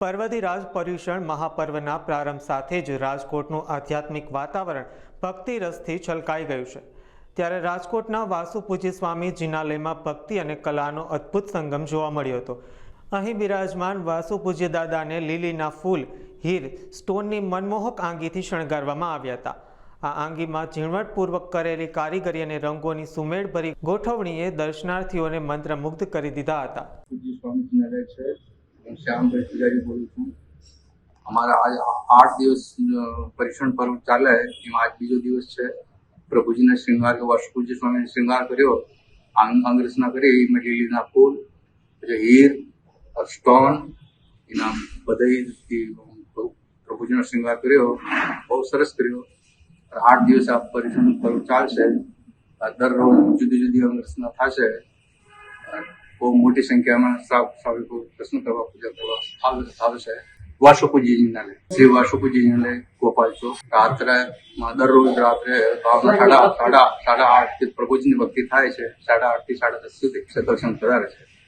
પર્વતી રાજ પર્યુષણ મહાપર્વના પ્રારંભ સાથે જ રાજકોટનું આધ્યાત્મિક વાતાવરણ ભક્તિ રસથી છલકાઈ ગયું છે. ત્યારે રાજકોટના વાસુપૂજી સ્વામી જિનાલયમાં ભક્તિ અને કલાનો અદ્ભુત સંગમ જોવા મળ્યો હતો. અહીં બિરાજમાન વાસુપૂજ્ય દાદાને લીલીના ફૂલ, હીર, સ્ટોનની મનમોહક આંગીથી શણગારવામાં આવ્યા હતા. આ આંગીમાં ઝીણવટપૂર્વક કરેલી કારીગરી અને રંગોની સુમેળભરી ગોઠવણીએ દર્શનાર્થીઓને મંત્રમુગ્ધ કરી દીધા હતા. હું શ્યામભાઈ પૂજારી બોલું છું. અમારા આજ આઠ દિવસ પરીક્ષણ પર્વ ચાલે, એમાં આજ બીજો દિવસ છે. પ્રભુજીને શ્રીંગાર વર્ષ પૂજ્ય સ્વામીને શૃંગાર કર્યો. અંગ્રેસના કરી એમાં લીલીના ફૂલ, પછી હીર સ્ટોન, એના બધા પ્રભુજીનો શ્રીંગાર કર્યો. બહુ સરસ કર્યો. આઠ દિવસ આ પરીક્ષણ પર્વ ચાલશે. આ દરરોજ જુદી જુદી અંગરચના થશે. બહુ મોટી સંખ્યામાં શ્રાવિકો દર્શન કરવા, પૂજા કરવા આવ- આવશે વાસુપુજી જિનાલય શ્રી વાસુપુજી જિનાલય ગોપાલ ચોક. રાત્રે દરરોજ રાત્રે ભાવના સાડા સાડા સાડા આઠથી પ્રભુજીની ભક્તિ થાય છે. સાડા આઠથી સાડા દસ સુધી દર્શન કરાવે છે.